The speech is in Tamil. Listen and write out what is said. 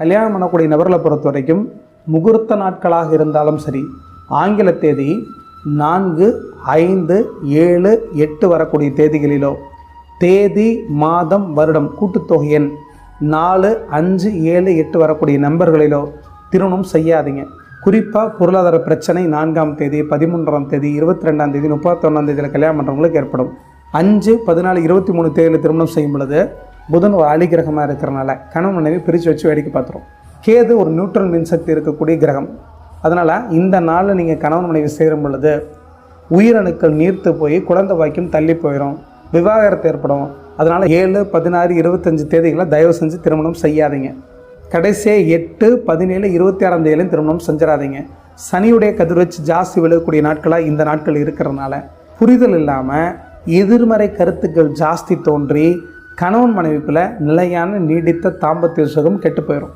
கல்யாணம் பண்ணக்கூடிய நபர்களை பொறுத்த வரைக்கும் முகூர்த்த நாட்களாக இருந்தாலும் சரி ஆங்கில தேதி நான்கு ஐந்து ஏழு எட்டு வரக்கூடிய தேதிகளிலோ தேதி மாதம் வருடம் கூட்டுத்தொகை எண் நாலு அஞ்சு ஏழு எட்டு வரக்கூடிய நம்பர்களிலோ திருமணம் செய்யாதீங்க. குறிப்பாக பொருளாதார பிரச்சனை நான்காம் தேதி பதிமூன்றாம் தேதி இருபத்தி ரெண்டாம் தேதி முப்பத்தொன்னாம் தேதியில் கல்யாணம் பண்ணுறவங்களுக்கு ஏற்படும். அஞ்சு பதினாலு இருபத்தி மூணு தேதியில் திருமணம் செய்யும் பொழுது புதன் ஒரு அலிகிரகமாக இருக்கிறனால கணவன் மனைவி பிரித்து வச்சு வேடிக்கை பார்த்துரும். கேது ஒரு நியூட்ரல் மின்சக்தி இருக்கக்கூடிய கிரகம். அதனால் இந்த நாளில் நீங்கள் கணவன் மனைவி சேரும் பொழுது உயிரணுக்கள் நீர்த்து போய் குழந்தை வாக்கியம் தள்ளி போயிடும் விவாகரத்து ஏற்படும். அதனால் ஏழு பதினாறு இருபத்தஞ்சு தேதிகளை தயவு செஞ்சு திருமணம் செய்யாதீங்க. கடைசியாக எட்டு பதினேழு இருபத்தி ஆறாம் தேதியிலையும் திருமணம் செஞ்சிடாதீங்க. சனியுடைய கதிர்வச்சு ஜாஸ்தி விழுகக்கூடிய நாட்களாக இந்த நாட்கள் இருக்கிறதுனால புரிதல் இல்லாமல் எதிர்மறை கருத்துக்கள் ஜாஸ்தி தோன்றி கணவன் மனைவிக்குள்ள நிலையான நீடித்த தாம்பத்திய சுகம் கெட்டு போயிடும்